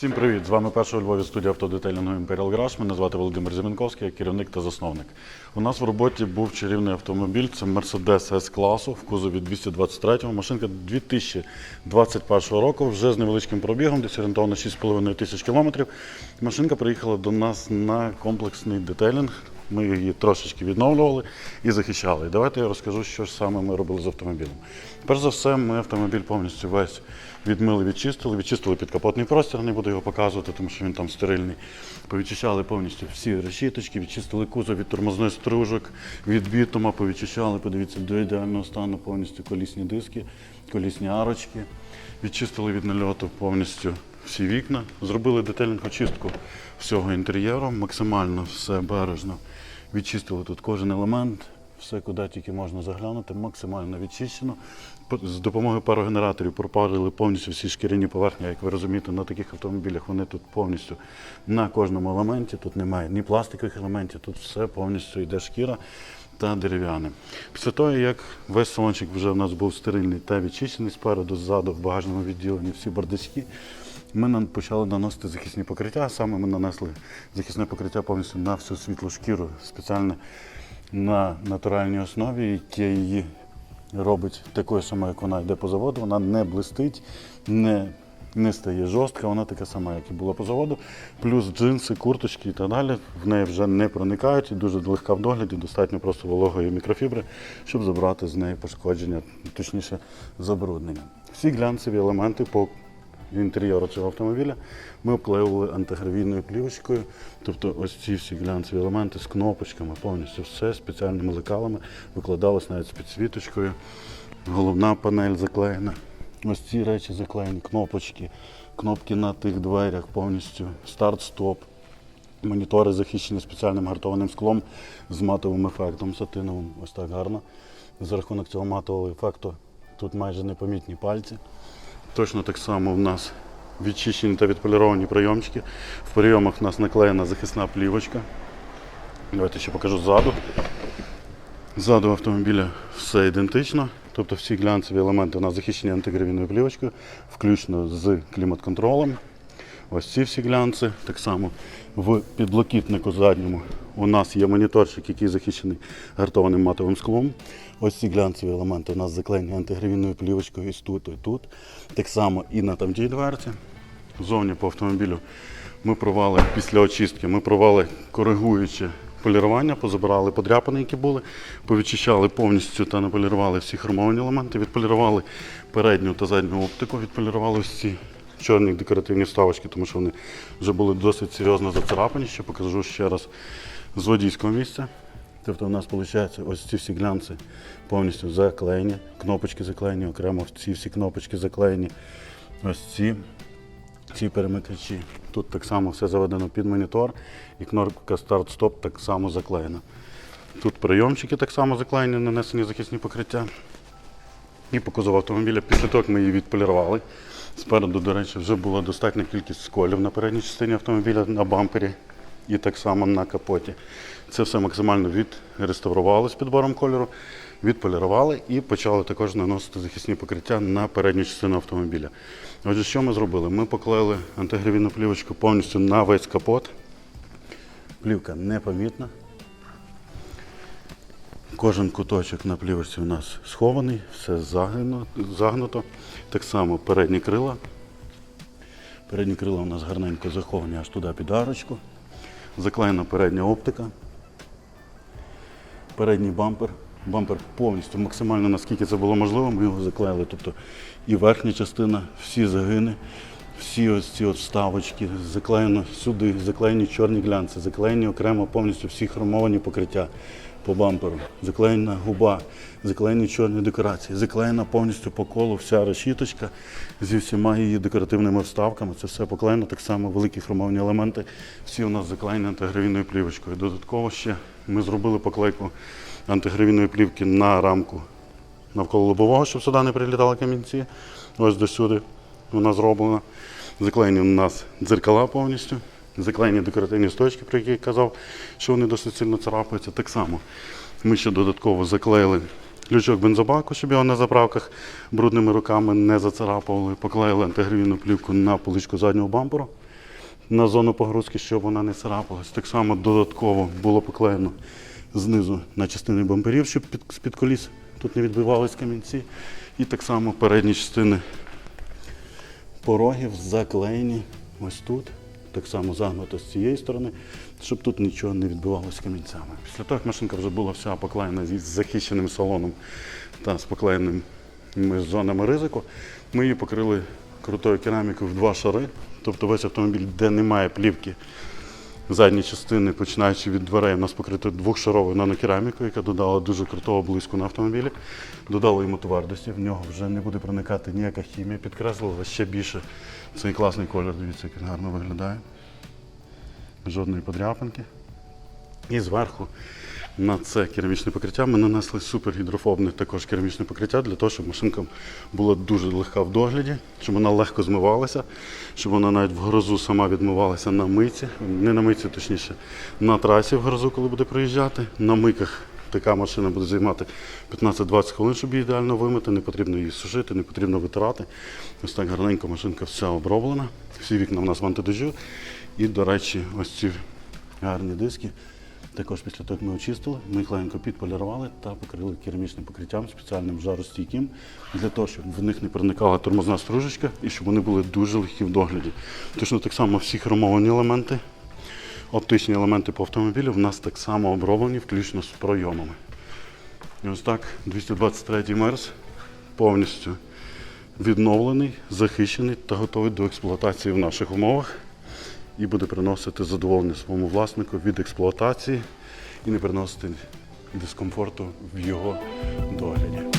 Всім привіт! З вами перша у Львові студія автодетейлінгу Imperial Garage. Мене звати Володимир Зімінковський, я керівник та засновник. У нас в роботі був чарівний автомобіль. Це Mercedes S-класу в кузові 223. Машинка 2021 року, вже з невеличким пробігом, десь орієнтовно 6,5 тисяч кілометрів. Машинка приїхала до нас на комплексний детейлінг. Ми її трошечки відновлювали і захищали. І давайте я розкажу, що ж саме ми робили з автомобілем. Перш за все, ми автомобіль повністю весь відмили, відчистили, відчистили підкапотний простір, не буду його показувати, тому що він там стерильний. Повідчищали повністю всі решіточки, відчистили кузов від тормозних стружок, від бітума, повідчищали, подивіться, до ідеального стану повністю колісні диски, колісні арочки. Відчистили від нальоту повністю всі вікна, зробили детальну очистку всього інтер'єру, максимально все бережно. Відчистили тут кожен елемент, все, куди тільки можна заглянути, максимально відчищено. З допомогою парогенераторів пропарили повністю всі шкіряні поверхні. Як ви розумієте, на таких автомобілях вони тут повністю на кожному елементі. Тут немає ні пластикових елементів, тут все повністю йде шкіра та дерев'яне. Після того, як весь салончик вже в нас був стерильний та відчищений спереду, ззаду, в багажному відділенні всі бардачки, ми почали наносити захисні покриття. Саме ми нанесли захисне покриття повністю на всю світлу шкіру, спеціально на натуральній основі, яке її робить такою самою, як вона йде по заводу. Вона не блистить, не, не стає жорстка, вона така сама, як і була по заводу. Плюс джинси, курточки і так далі в неї вже не проникають і дуже легка в догляді, достатньо просто вологої мікрофібри, щоб забрати з неї пошкодження, точніше забруднення. Всі глянцеві елементи по інтер'єру цього автомобіля ми обклеювали антигравійною плівочкою. Тобто ось ці всі глянцеві елементи з кнопочками, повністю все спеціальними лекалами, викладалось навіть з підсвіточкою. Головна панель заклеєна. Ось ці речі заклеєні, кнопочки, кнопки на тих дверях повністю, старт-стоп. Монітори захищені спеціальним гартованим склом з матовим ефектом сатиновим. Ось так гарно. За рахунок цього матового ефекту тут майже непомітні пальці. Точно так само в нас відчищені та відполіровані прийомчики. В прийомах в нас наклеєна захисна плівочка. Давайте ще покажу ззаду. Ззаду автомобіля все ідентично. Тобто всі глянцеві елементи у нас захищені антигравійною плівочкою, включно з клімат-контролем. Ось ці всі глянці. Так само в підлокітнику задньому у нас є моніторчик, який захищений гартованим матовим склом. Ось ці глянцеві елементи у нас заклеєні антигравійною плівочкою і тут, і тут. Так само і на тамтій дверці. Зовні по автомобілю ми провали після очистки, ми провали коригуюче полірування, позабирали подряпини, які були, повідчищали повністю та наполірували всі хромовані елементи, відполірували передню та задню оптику, відполірували всі чорні декоративні вставочки, тому що вони вже були досить серйозно зацарапані. Ще покажу ще раз з водійського місця. Тобто у нас виходить ось ці всі глянці повністю заклеєні, кнопочки заклеєні, окремо ці всі кнопочки заклеєні. Ось ці ці перемикачі. Тут так само все заведено під монітор і кнопка старт-стоп так само заклеєна. Тут прийомчики так само заклеєні, нанесені захисні покриття. І по кузову автомобіля після того, як ми її відполірували. Спереду, до речі, вже була достатня кількість сколів на передній частині автомобіля на бампері і так само на капоті. Це все максимально відреставрували підбором кольору, відполірували і почали також наносити захисні покриття на передню частину автомобіля. Отже, що ми зробили? Ми поклеїли антигравійну плівочку повністю на весь капот. Плівка непомітна. Кожен куточок на плівочці у нас схований, все загнуто. Так само передні крила. Передні крила у нас гарненько заховані аж туди під арочку. Заклеєна передня оптика. Передній бампер. Бампер повністю, максимально наскільки це було можливо, ми його заклеїли. Тобто і верхня частина, всі загини, всі ось ці от вставочки, заклеєно сюди, заклеєні чорні глянці, заклеєні окремо повністю всі хромовані покриття по бамперу, заклеєна губа, заклеєні чорні декорації, заклеєна повністю по колу вся решіточка зі всіма її декоративними вставками. Це все поклеєно, так само великі хромовані елементи. Всі у нас заклеєні антигравійною плівочкою. Додатково ще ми зробили поклейку антигравійної плівки на рамку навколо лобового, щоб сюди не прилітали камінці. Ось до сюди вона зроблена. Заклеєні у нас дзеркала повністю, заклеєні декоративні стойки, про які я казав, що вони досить сильно царапаються. Так само ми ще додатково заклеїли лючок бензобаку, щоб його на заправках брудними руками не зацарапували. Поклеїли антигравійну плівку на поличку заднього бамперу. на зону погрузки, щоб вона не царапалась. Так само додатково було поклеєно знизу на частини бамперів, щоб під, з-під коліс тут не відбивались камінці. І так само передні частини порогів заклеєні ось тут. Так само загнуто з цієї сторони, щоб тут нічого не відбивалося камінцями. Після того, як машинка вже була вся поклеєна зі захищеним салоном та з поклеєними зонами ризику, ми її покрили крутою керамікою в два шари. Тобто весь автомобіль, де немає плівки задні частини, починаючи від дверей, у нас покрито двохшаровою нанокерамікою, яка додала дуже крутого блиску на автомобілі. Додала йому твердості, в нього вже не буде проникати ніяка хімія, підкреслила ще більше цей класний колір. Дивіться, як він гарно виглядає. Жодної подряпинки. І зверху на це керамічне покриття ми нанесли супергідрофобне також керамічне покриття для того, щоб машинка була дуже легка в догляді, щоб вона легко змивалася, щоб вона навіть в грозу сама відмивалася на миці, не на миці, точніше, на трасі в грозу, коли буде проїжджати. На миках така машина буде займати 15-20 хвилин, щоб її ідеально вимити. Не потрібно її сушити, не потрібно витирати. Ось так гарненько машинка вся оброблена. Всі вікна в нас в антидождю. І, до речі, ось ці гарні диски. Також після того, як ми очистили, ми їх легенько підполірували та покрили керамічним покриттям спеціальним жаростійким, для того, щоб в них не проникала тормозна стружечка і щоб вони були дуже легкі в догляді. Точно так само всі хромовані елементи, оптичні елементи по автомобілю в нас так само оброблені, включно з пройомами. І ось так 223 Мерс повністю відновлений, захищений та готовий до експлуатації в наших умовах і буде приносити задоволення своєму власнику від експлуатації і не приносити дискомфорту в його догляді.